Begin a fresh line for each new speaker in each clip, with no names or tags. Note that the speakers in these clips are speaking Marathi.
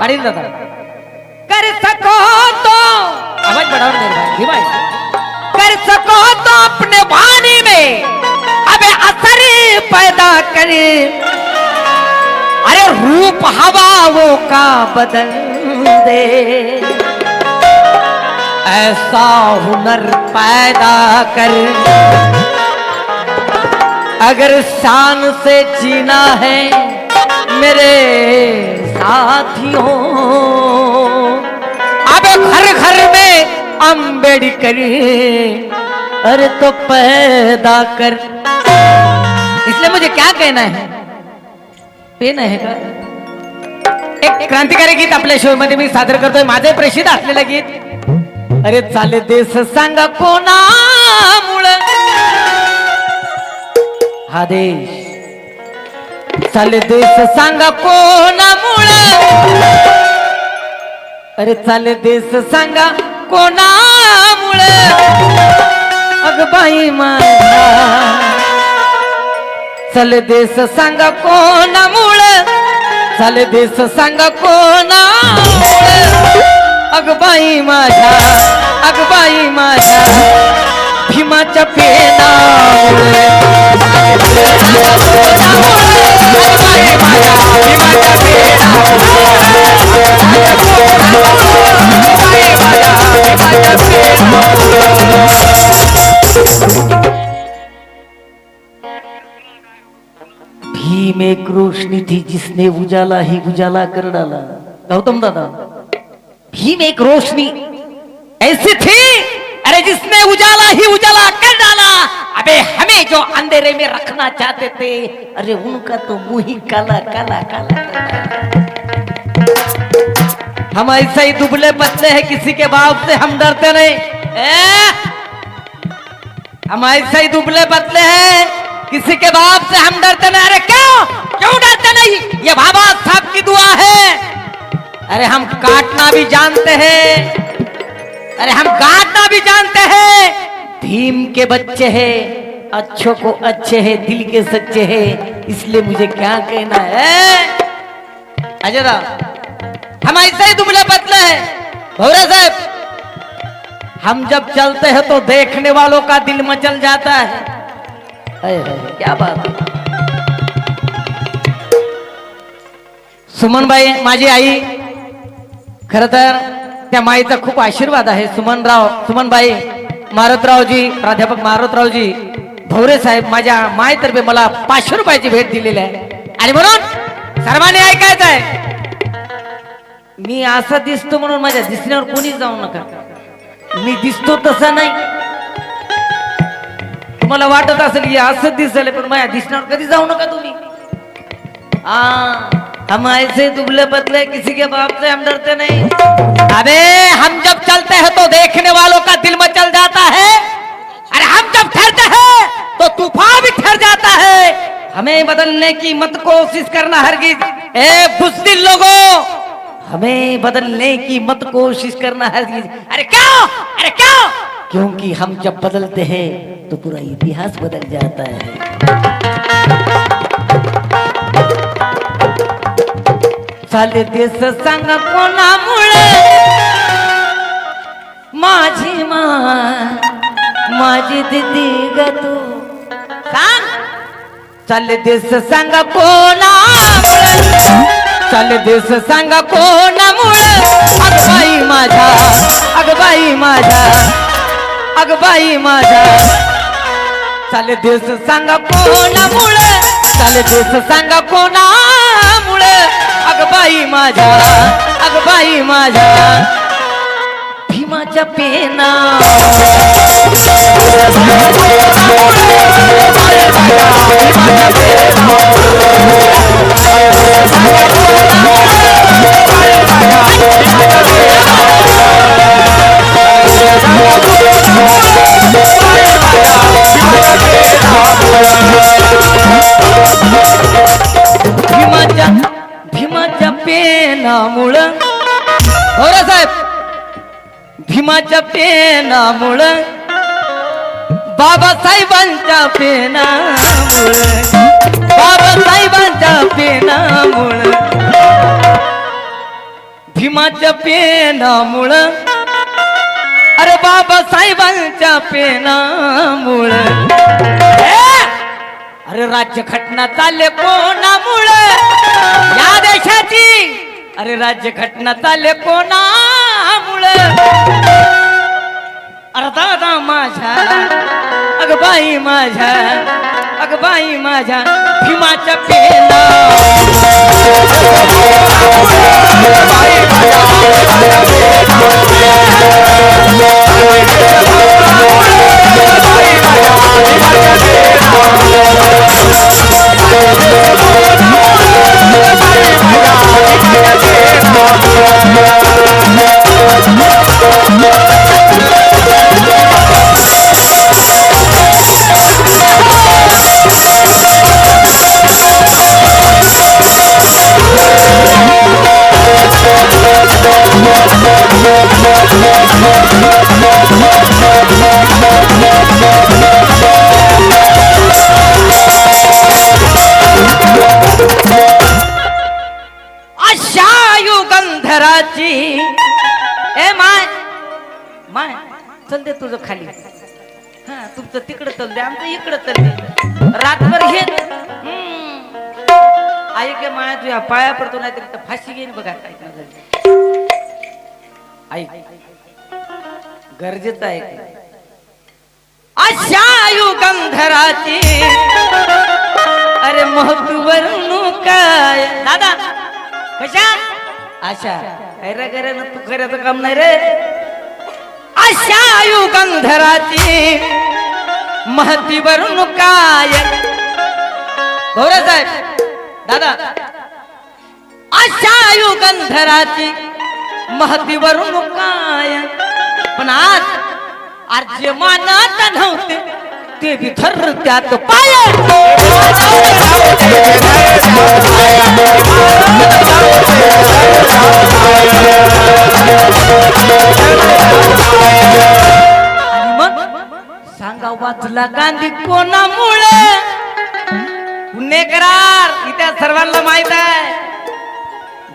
पाटील दादा। कर सको तो। आवाज़ बढ़ाओ मेरे भाई धीमा है। कर सको तो अपने वाणी में। अबे असर पैदा करे। अरे रूप हवाओं का बदल दे। ऐसा हुनर पैदा कर। अगर शान से जीना है मेरे साथियों। अब घर घर में अम्बेडकर अरे तो पैदा कर। इसलिए मुझे क्या कहना है? पेन आहे का? एक क्रांतिकारी गीत आपल्या शो मध्ये मी सादर करतोय. माझे प्रसिद्ध असलेलं गीत. अरे चाले देश सांगा कोणामुळे? हा देश. चाले देश सांगा कोणामुळं? अरे चाले देश सांगा कोणामुळं? अग बाई माझा चल देश सांगा कोणामुळं? चाले देश सांगा कोणामुळं? अग बाई माझ्या अग बाई माझ्या भीमाच्या भीम एक रोशनी थी जिसने उजाला ही उजाला कर डाला. गौतम दादा भीम एक रोशनी ऐसी थी अरे जिसने उजाला ही उजाला कर डाला। अबे, हमें जो अंधेरे में रखना चाहते थे, अरे उनका तो मुँह ही काला काला काला कर हम ऐसे ही दुबले पतले हैं, किसी के बाप से हम डरते नहीं। ए? हम ऐसे ही दुबले पतले हैं, किसी के बाप से हम डरते नहीं। अरे क्यों? क्यों डरते नहीं? ये बाबा साहब की दुआ है। अरे हम काटना भी जानते हैं। अरे हम काटना भी जानते हैं। भीम के बच्चे हैं, अच्छों को अच्छे हैं, दिल के सच्चे हैं, इसलिए मुझे क्या कहना है? अजय राव हम ऐसे ही दुबले पतले हैं। भौरा साहब, हम जब चलते हैं तो देखने वालों का दिल मचल जाता है। अरे, क्या बात। है सुमनबाई माझी आई खर तर त्या माईचा खूप आशीर्वाद आहे. सुमनराव सुमनबाई मारुतरावजी प्राध्यापक मारुतरावजी भवरे साहेब माझ्या मायतर्फे मला पाचशे रुपयाची भेट दिलेली आहे. आणि म्हणून सर्वांनी ऐकायचं आहे मी असा दिसतो म्हणून माझ्या दिसण्यावर कोणीच जाऊ नका. मी दिसतो तसा नाही. तुम्हाला वाटत असेल की असं दिसले पण माझ्या दिसण्यावर कधी जाऊ नका तुम्ही. आ. हम ऐसे दुबले पतले, किसी के बाप से हम डरते नहीं। अबे, हम जब चलते हैं तो देखने वालों का दिल मचल जाता है। अरे, हम जब ठहरते हैं तो तूफ़ान भी ठहर जाता है। हमें बदलने की मत कोशिश करना हरगिज। ए, बुजदिल लोगों, हमें बदलने की मत कोशिश करना हरगिज। अरे, क्यों? अरे, क्यों? क्योंकि हम जब बदलते हैं तो पूरा इतिहास बदल जाता है। चाले देश सांग कोणामुळे? माझी मा माझी दिदी ग तू. सांग. चालले देश सांग कोणामुळे? चालले देश सांग कोणामुळे? अग माझा अगबाई अग अगबाई माझा. चालले देश सांग कोणामुळे? चाले देश सांग कोणा अगबाई माझ्या अगबाई माझ्या भीमाच्या पेना भीमाच्या पेनामुळं. हो साहेब. भीमाच्या पेनामुळं. बाबासाहेबांच्या पेनामुळे. बाबासाहेबांच्या पेनामुळे. भीमाच्या पेनामुळं. अरे बाबासाहेबांच्या पेनामुळं. अरे राज्य घटना चालले कोणामुळं? या देशाची! अरे राज्य घटना चालले कोणामुळं? अरे दादा माझ्या अग बाई माझ्या अग बाई माझ्या भीमाच्या पेना अशा तिकडं इकडं तर रातभर घेत हम्म. ऐक माया तुझ्या पाया पडतो नाही तरी फाशी घेईन बघा काय झालं. ऐक गरजेचं आहे. अशा युगंधराची अरे महत्वरनु काय? दादा कशा? अशा. अरे रे ना तू खऱ्याचं काम नाही रे. अशा युगंधराची महतीवरून काय? भोरे साहेब दादा अशा युगंधराची महतीवरून काय? पण आज अर्जे जे नव्हते ते विथर त्यात पाय आणि का वाचला गांधी कोणामुळे? पुण्यकरार इथे सर्वांना माहीत आहे.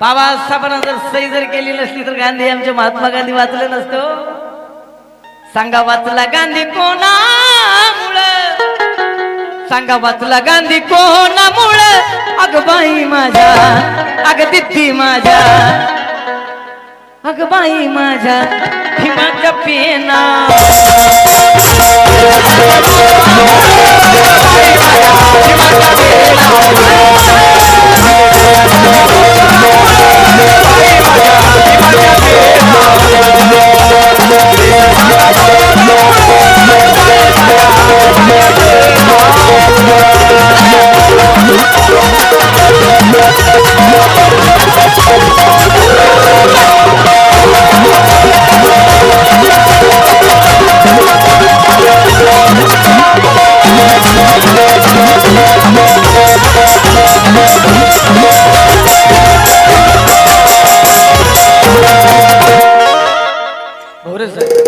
बाबासाहेबांना जर सही जर केली नसली तर गांधी आमचे महात्मा गांधी वाचले नसतो. सांगा वाचला गांधी कोणामुळे? सांगा वाचला गांधी कोणामुळे? अग बाई माझ्या अग दिदी माझ्या अग बाई माझ्या. भीमाच्या पेना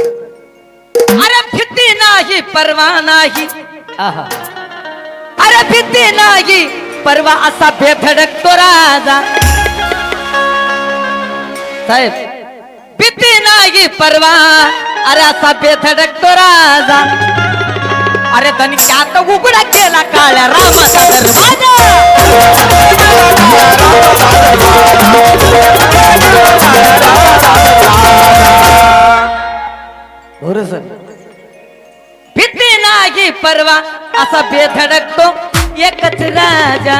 अरे भीती नाही परवा नाही. आहा. अरे भीती नाही परवा असा बेधडक तो राजा. साहेब भीती नाही परवा. अरे असा बेधडक तो राजा. अरे त्यात उघडा केला काळ्या रामाचा दरवाजा भीती नाही परवा असा बेधडकतो एकच राजा.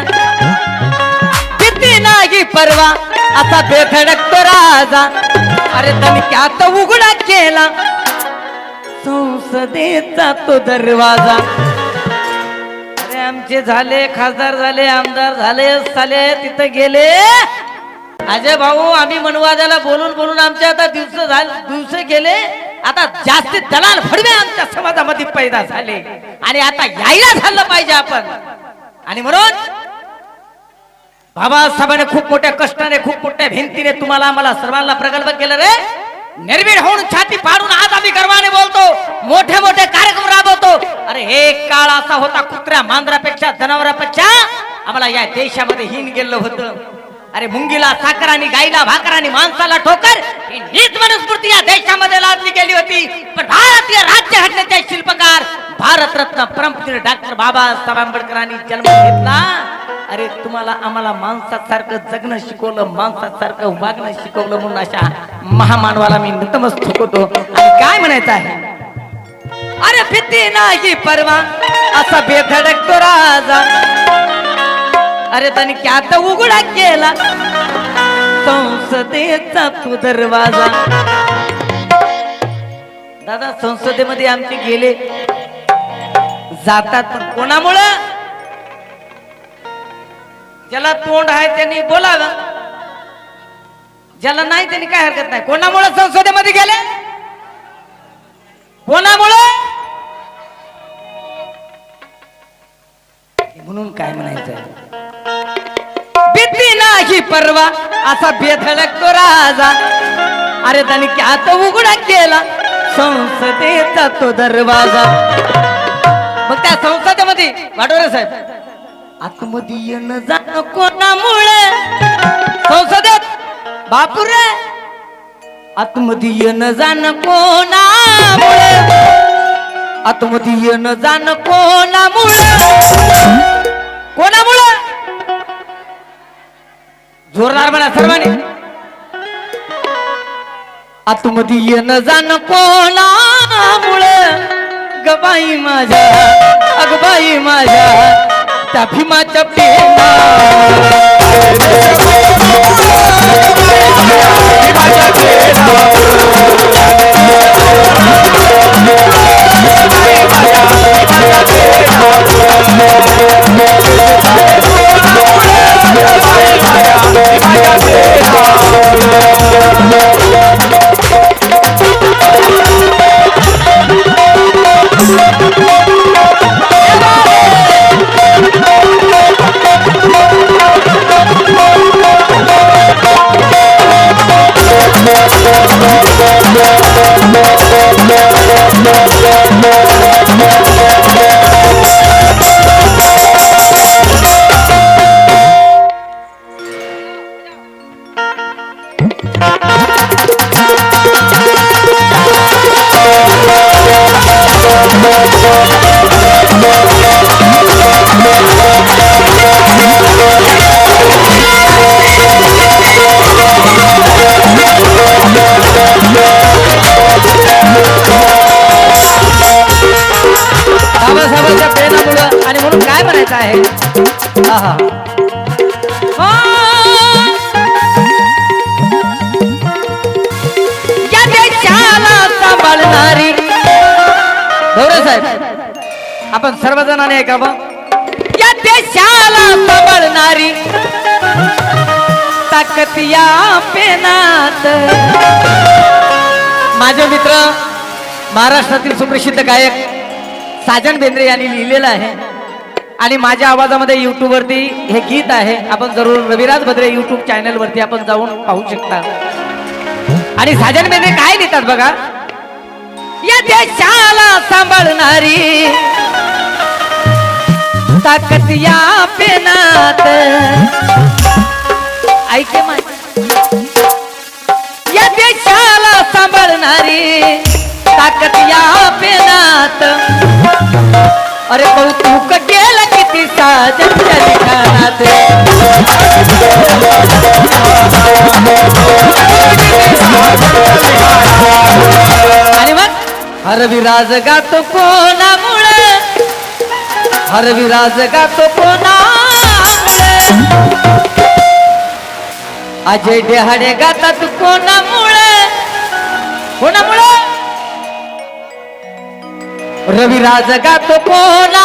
भीती नाही परवा असा बेधडकतो राजा. अरे त्यात उघडा केला संसदेचा तो दरवाजा. अरे आमचे झाले खासदार झाले आमदार झाले झाले तिथं गेले. अजय भाऊ आम्ही मनवाद्याला बोलून बोलून आमच्या आता दिवस झाले दिवस गेले. आता जास्तीत दलाल फडवे आमच्या समाजामध्ये पैदा झाले. आणि आता यायला झालं पाहिजे आपण. आणि म्हणून बाबासाहेबांनी खूप मोठ्या कष्टाने खूप मोठ्या भिंतीने तुम्हाला आम्हाला सर्वांना प्रगल्भ केलं रे. निर्भीड होऊन छाती फाडून आज आम्ही गर्वाने बोलतो. मोठे मोठे कार्यक्रम राबवतो. अरे हे काळ असा होता कुत्र्या मांजरापेक्षा जनावरापेक्षा आम्हाला या देशामध्ये हिन गेलं होतं. अरे मुंगीला साखर आणि गाईला भाकर आणि माणसाला ठोकर ही नीच मनुस्मृती या देशामध्ये लादली गेली होती. पण भारतीय राज्य घटनेचे शिल्पकार. भारतरत्न परमपूज्य डॉक्टर बाबासाहेब आंबेडकरांनी जन्म घेतला. अरे तुम्हाला आम्हाला माणसासारखं जगणं शिकवलं माणसासारखं वागणं शिकवलं म्हणून अशा महामानवाला मी नतमस्तक होतो आणि काय म्हणायचं आहे? अरे भीती नाही परवा असा बेधडक तो राजा. अरे त्याने क्यात उघडा केला संसदेचा तू दरवाजा. दादा संसदेमध्ये आमचे गेले. जातात पण कोणामुळं? ज्याला तोंड आहे त्यांनी बोलावं. ज्याला नाही त्यांनी काय हरकत नाही. कोणामुळे संसदेमध्ये गेले? कोणामुळे? म्हणून काय म्हणायचं भीती नाही परवा असा बेधडक तो राजा. अरे त्याने तो उघडा केला? संसदेचा तो दरवाजा. मग त्या संसदेमध्ये वाटोरे साहेब आतमध्ये येणं जाणं कोणामुळे? संसदेत बापुरे! आतमध्ये येणं जाणं कोणामुळे? आतमध्ये येणं जाणं कोणामुळे? कोणामुळे? जोरदार म्हणा सर्वांनी. आतमध्ये येणं जाणं कोणामुळे? गबाई माझ्या अगबाई माझ्या त्या भीमाच्या पेना बाबासाहेबांच्या आहे. आहा. आ! या देशाला सांभाळणारी. गौरव साहेब आपण सर्वजणांनी ऐकावं या देशाला सांभाळणारी. ताकद या पेनात. माझे मित्र महाराष्ट्रातील सुप्रसिद्ध गायक साजन बेंद्रे यांनी लिहिलेलं आहे. आणि माझ्या आवाजामध्ये युट्यूबवरती हे गीत आहे. आपण जरूर रविराज भद्रे युट्यूब चॅनलवरती आपण जाऊन पाहू शकता. आणि साजन मेने काय लिहितात बघा? या देशाला सांभाळणारी ताकद या पेनात. ऐके मा या देशाला सांभाळणारी ताकद या पेनात. अरे कौतुक केलं किती आणि मग? हरविराज गातो कोणामुळे? हरविराज गातो कोणामुळे? अजय डेहाडे गातात कोणामुळे? कोणामुळे? रविराज गातो कोणा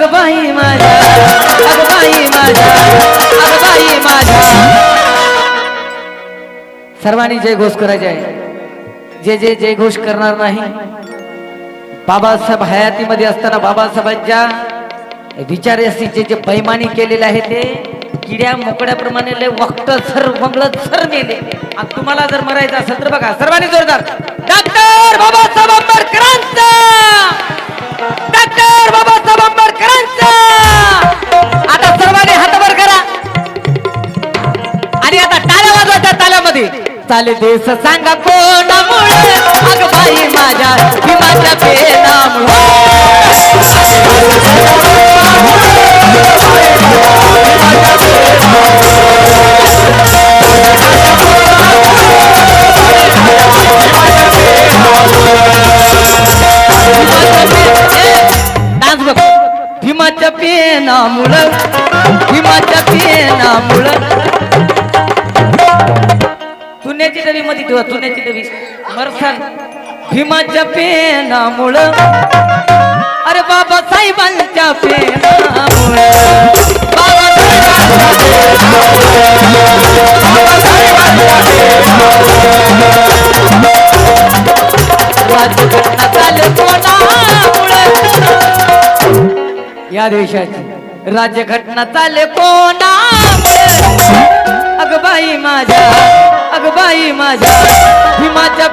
अग बाई माझ्या अग बाई माझ्या अग बाई माझ्या. सर्वांनी जय घोष करायचे आहे जे जे जय घोष करणार नाही बाबासाहेब हयातीमध्ये असताना बाबासाहेबांच्या विचाराशी जे जे बैमानी केलेले आहे ते किड्या मोकड्याप्रमाणे लय वक्त सर मंगळत सर मेले आणि तुम्हाला जर मरायचं असेल तर बघा सर्वांनी जोरदार. डॉक्टर बाबासाहेब आंबेडकरांचा! डॉक्टर बाबासाहेब आता सर्वांनी हातभर करा. आणि आता टाळ्या वाजवायच्या ताल्यामध्ये चाले देश सांगा कोणामुळे? अग बाई माझ्या माझ्या पेनामुळे मुळ पेनामुळं भीमाच्या पेनामुळं चुन्याची डबी मध्ये ठेवा चुन्याची डबी मरसाल भीमाच्या पेना मुळ अरे बाबा साहेबांच्या पेना मुळ झाले या देशाची. राजघटना चाले कोणा अगबाई माझ्या अगबाई माझ्या भीमाच्या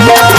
Yeah.